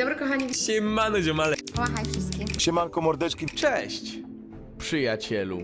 dobry kochani, Siemano ziomale. pomachaj wszystkim. Siemanko mordeczki. Cześć, przyjacielu.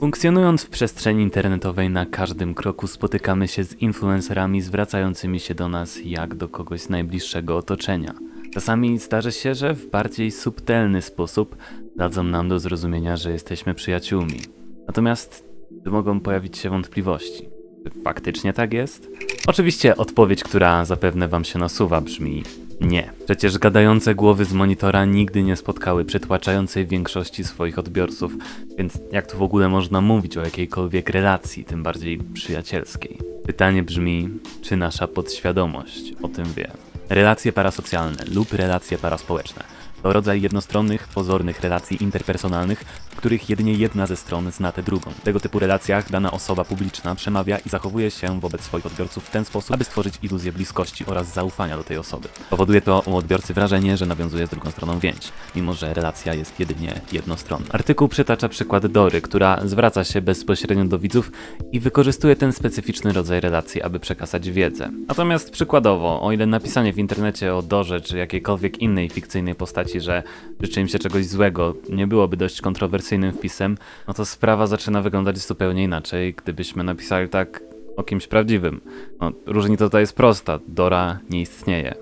Funkcjonując w przestrzeni internetowej na każdym kroku spotykamy się z influencerami zwracającymi się do nas jak do kogoś z najbliższego otoczenia. Czasami zdarzy się, że w bardziej subtelny sposób dadzą nam do zrozumienia, że jesteśmy przyjaciółmi. Natomiast mogą pojawić się wątpliwości. Faktycznie tak jest? Oczywiście odpowiedź, która zapewne wam się nasuwa brzmi nie. Przecież gadające głowy z monitora nigdy nie spotkały przytłaczającej większości swoich odbiorców, więc jak tu w ogóle można mówić o jakiejkolwiek relacji, tym bardziej przyjacielskiej? Pytanie brzmi, czy nasza podświadomość o tym wie? Relacje parasocjalne lub relacje paraspołeczne to rodzaj jednostronnych, pozornych relacji interpersonalnych, w których jedynie jedna ze stron zna tę drugą. W tego typu relacjach dana osoba publiczna przemawia i zachowuje się wobec swoich odbiorców w ten sposób, aby stworzyć iluzję bliskości oraz zaufania do tej osoby. Powoduje to u odbiorcy wrażenie, że nawiązuje z drugą stroną więź, mimo że relacja jest jedynie jednostronna. Artykuł przytacza przykład Dory, która zwraca się bezpośrednio do widzów i wykorzystuje ten specyficzny rodzaj relacji, aby przekazać wiedzę. Natomiast przykładowo, o ile napisanie w internecie o Dorze czy jakiejkolwiek innej fikcyjnej postaci, że życzy im się czegoś złego, nie byłoby dość kontrowersyjnym wpisem, no to sprawa zaczyna wyglądać zupełnie inaczej, gdybyśmy napisali tak o kimś prawdziwym. No, różnica tutaj jest prosta. Dora nie istnieje.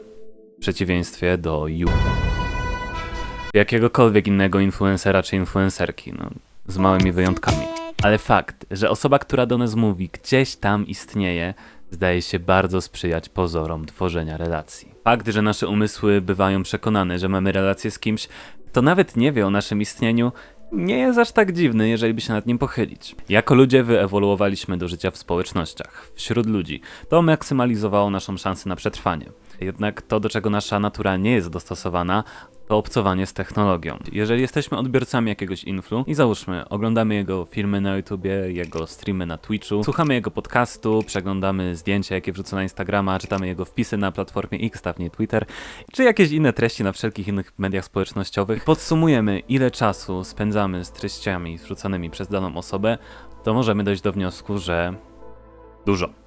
W przeciwieństwie do Yu. Jakiegokolwiek innego influencera czy influencerki, no, z małymi wyjątkami. Ale fakt, że osoba, która do nas mówi, gdzieś tam istnieje, zdaje się bardzo sprzyjać pozorom tworzenia relacji. Fakt, że nasze umysły bywają przekonane, że mamy relację z kimś, kto nawet nie wie o naszym istnieniu, nie jest aż tak dziwny, jeżeli by się nad nim pochylić. Jako ludzie wyewoluowaliśmy do życia w społecznościach, wśród ludzi. To maksymalizowało naszą szansę na przetrwanie. Jednak to, do czego nasza natura nie jest dostosowana, to obcowanie z technologią. Jeżeli jesteśmy odbiorcami jakiegoś influ i załóżmy, oglądamy jego filmy na YouTubie, jego streamy na Twitchu, słuchamy jego podcastu, przeglądamy zdjęcia, jakie wrzuca na Instagrama, czytamy jego wpisy na platformie X, dawniej Twitter, czy jakieś inne treści na wszelkich innych mediach społecznościowych, podsumujemy, ile czasu spędzamy z treściami wrzucanymi przez daną osobę, to możemy dojść do wniosku, że dużo.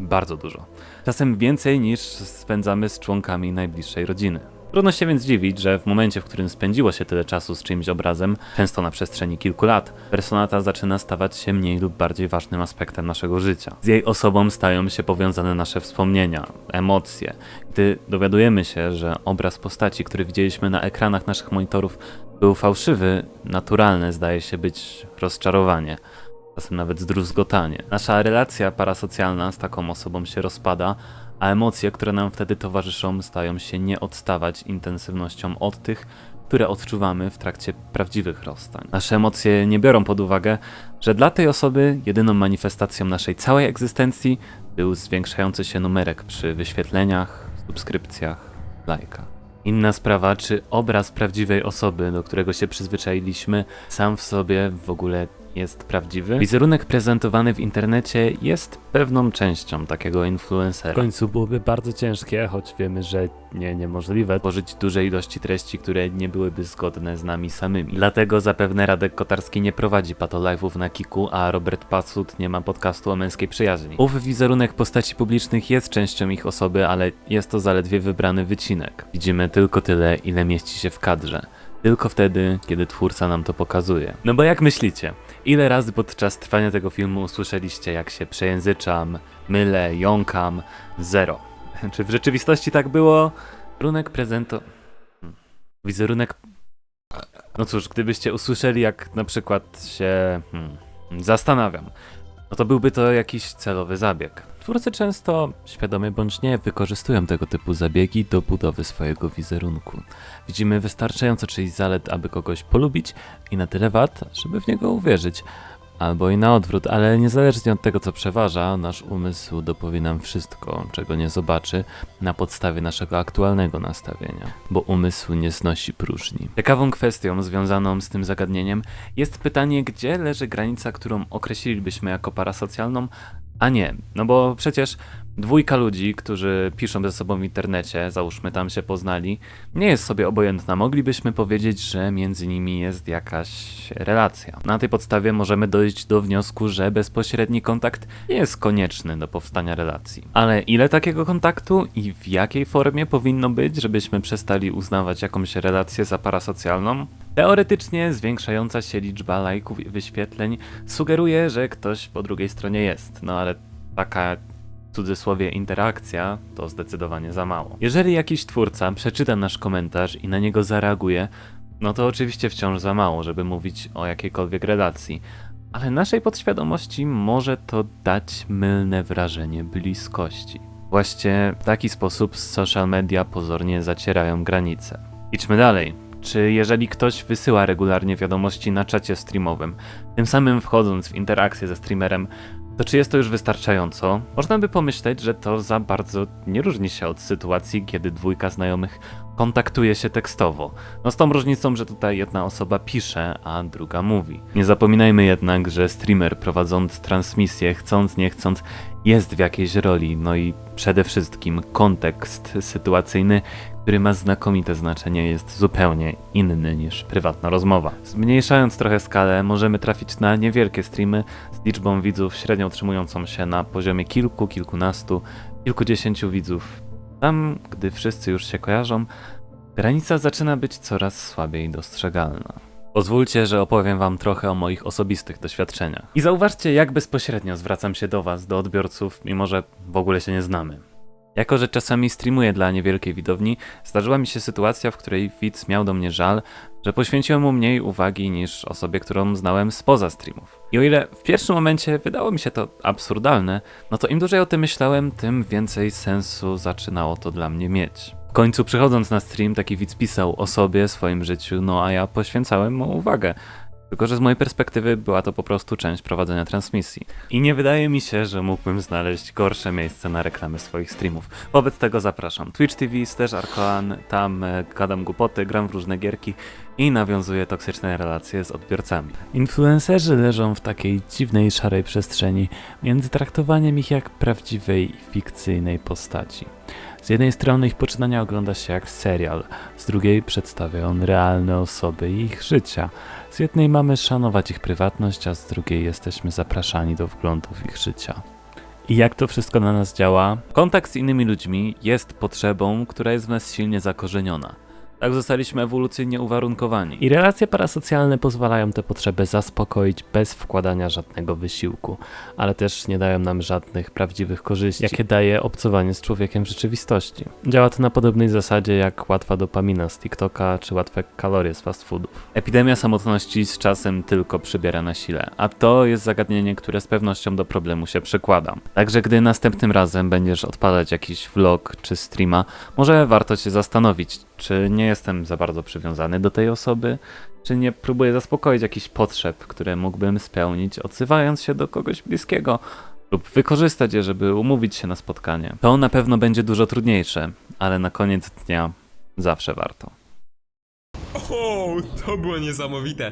Bardzo dużo. Czasem więcej niż spędzamy z członkami najbliższej rodziny. Trudno się więc dziwić, że w momencie, w którym spędziło się tyle czasu z czyimś obrazem, często na przestrzeni kilku lat, persona ta zaczyna stawać się mniej lub bardziej ważnym aspektem naszego życia. Z jej osobą stają się powiązane nasze wspomnienia, emocje. Gdy dowiadujemy się, że obraz postaci, który widzieliśmy na ekranach naszych monitorów, był fałszywy, naturalne zdaje się być rozczarowanie czasem nawet zdruzgotanie. Nasza relacja parasocjalna z taką osobą się rozpada, a emocje, które nam wtedy towarzyszą, stają się nie odstawać intensywnością od tych, które odczuwamy w trakcie prawdziwych rozstań. Nasze emocje nie biorą pod uwagę, że dla tej osoby jedyną manifestacją naszej całej egzystencji był zwiększający się numerek przy wyświetleniach, subskrypcjach, lajkach. Inna sprawa, czy obraz prawdziwej osoby, do którego się przyzwyczailiśmy, sam w sobie w ogóle jest prawdziwy? Wizerunek prezentowany w internecie jest pewną częścią takiego influencera. W końcu byłoby bardzo ciężkie, choć wiemy, że nie niemożliwe, tworzyć duże ilości treści, które nie byłyby zgodne z nami samymi. Dlatego zapewne Radek Kotarski nie prowadzi patolive'ów na Kiku, a Robert Pasut nie ma podcastu o męskiej przyjaźni. Ów wizerunek postaci publicznych jest częścią ich osoby, ale jest to zaledwie wybrany wycinek. Widzimy tylko tyle, ile mieści się w kadrze. Tylko wtedy, kiedy twórca nam to pokazuje. No bo jak myślicie, ile razy podczas trwania tego filmu usłyszeliście, jak się przejęzyczam, mylę, jąkam? Zero. Czy w rzeczywistości tak było? Wizerunek prezento... Hmm. Wizerunek... No cóż, gdybyście usłyszeli, jak na przykład się... Hmm, zastanawiam, no to byłby to jakiś celowy zabieg. Twórcy często, świadomie bądź nie, wykorzystują tego typu zabiegi do budowy swojego wizerunku. Widzimy wystarczająco czyichś zalet, aby kogoś polubić i na tyle wad, żeby w niego uwierzyć. Albo i na odwrót, ale niezależnie od tego, co przeważa, nasz umysł dopowie nam wszystko, czego nie zobaczy, na podstawie naszego aktualnego nastawienia, bo umysł nie znosi próżni. Ciekawą kwestią związaną z tym zagadnieniem jest pytanie, gdzie leży granica, którą określilibyśmy jako parasocjalną, a nie, no bo przecież Dwójka ludzi, którzy piszą ze sobą w internecie, załóżmy tam się poznali, nie jest sobie obojętna. Moglibyśmy powiedzieć, że między nimi jest jakaś relacja. Na tej podstawie możemy dojść do wniosku, że bezpośredni kontakt nie jest konieczny do powstania relacji. Ale ile takiego kontaktu i w jakiej formie powinno być, żebyśmy przestali uznawać jakąś relację za parasocjalną? Teoretycznie zwiększająca się liczba lajków i wyświetleń sugeruje, że ktoś po drugiej stronie jest, no ale taka w cudzysłowie interakcja to zdecydowanie za mało. Jeżeli jakiś twórca przeczyta nasz komentarz i na niego zareaguje, no to oczywiście wciąż za mało, żeby mówić o jakiejkolwiek relacji. Ale naszej podświadomości może to dać mylne wrażenie bliskości. Właśnie w taki sposób social media pozornie zacierają granice. Idźmy dalej. Czy jeżeli ktoś wysyła regularnie wiadomości na czacie streamowym, tym samym wchodząc w interakcję ze streamerem, to czy jest to już wystarczająco? Można by pomyśleć, że to za bardzo nie różni się od sytuacji, kiedy dwójka znajomych kontaktuje się tekstowo. No z tą różnicą, że tutaj jedna osoba pisze, a druga mówi. Nie zapominajmy jednak, że streamer prowadząc transmisję, chcąc nie chcąc, jest w jakiejś roli, no i przede wszystkim kontekst sytuacyjny, który ma znakomite znaczenie, jest zupełnie inny niż prywatna rozmowa. Zmniejszając trochę skalę, możemy trafić na niewielkie streamy z liczbą widzów średnio utrzymującą się na poziomie kilku, kilkunastu, kilkudziesięciu widzów. Tam, gdy wszyscy już się kojarzą, granica zaczyna być coraz słabiej dostrzegalna. Pozwólcie, że opowiem Wam trochę o moich osobistych doświadczeniach. I zauważcie, jak bezpośrednio zwracam się do Was, do odbiorców, mimo że w ogóle się nie znamy. Jako, że czasami streamuję dla niewielkiej widowni, zdarzyła mi się sytuacja, w której widz miał do mnie żal, że poświęciłem mu mniej uwagi niż osobie, którą znałem spoza streamów. I o ile w pierwszym momencie wydało mi się to absurdalne, no to im dłużej o tym myślałem, tym więcej sensu zaczynało to dla mnie mieć. W końcu przychodząc na stream, taki widz pisał o sobie, swoim życiu, no a ja poświęcałem mu uwagę. Tylko, że z mojej perspektywy była to po prostu część prowadzenia transmisji. I nie wydaje mi się, że mógłbym znaleźć gorsze miejsce na reklamy swoich streamów. Wobec tego zapraszam. Twitch TV, też Arkoan, tam e, gadam głupoty, gram w różne gierki i nawiązuję toksyczne relacje z odbiorcami. Influencerzy leżą w takiej dziwnej, szarej przestrzeni między traktowaniem ich jak prawdziwej i fikcyjnej postaci. Z jednej strony ich poczynania ogląda się jak serial, drugiej przedstawia on realne osoby i ich życia. Z jednej mamy szanować ich prywatność, a z drugiej jesteśmy zapraszani do wglądu ich życia. I jak to wszystko na nas działa? Kontakt z innymi ludźmi jest potrzebą, która jest w nas silnie zakorzeniona. Tak zostaliśmy ewolucyjnie uwarunkowani. I relacje parasocjalne pozwalają tę potrzebę zaspokoić bez wkładania żadnego wysiłku, ale też nie dają nam żadnych prawdziwych korzyści, jakie daje obcowanie z człowiekiem w rzeczywistości. Działa to na podobnej zasadzie jak łatwa dopamina z TikToka czy łatwe kalorie z fast foodów. Epidemia samotności z czasem tylko przybiera na sile, a to jest zagadnienie, które z pewnością do problemu się przekłada. Także gdy następnym razem będziesz odpalać jakiś vlog czy streama, może warto się zastanowić, czy nie jestem za bardzo przywiązany do tej osoby, czy nie próbuję zaspokoić jakichś potrzeb, które mógłbym spełnić, odzywając się do kogoś bliskiego, lub wykorzystać je, żeby umówić się na spotkanie. To na pewno będzie dużo trudniejsze, ale na koniec dnia zawsze warto. O, to było niesamowite.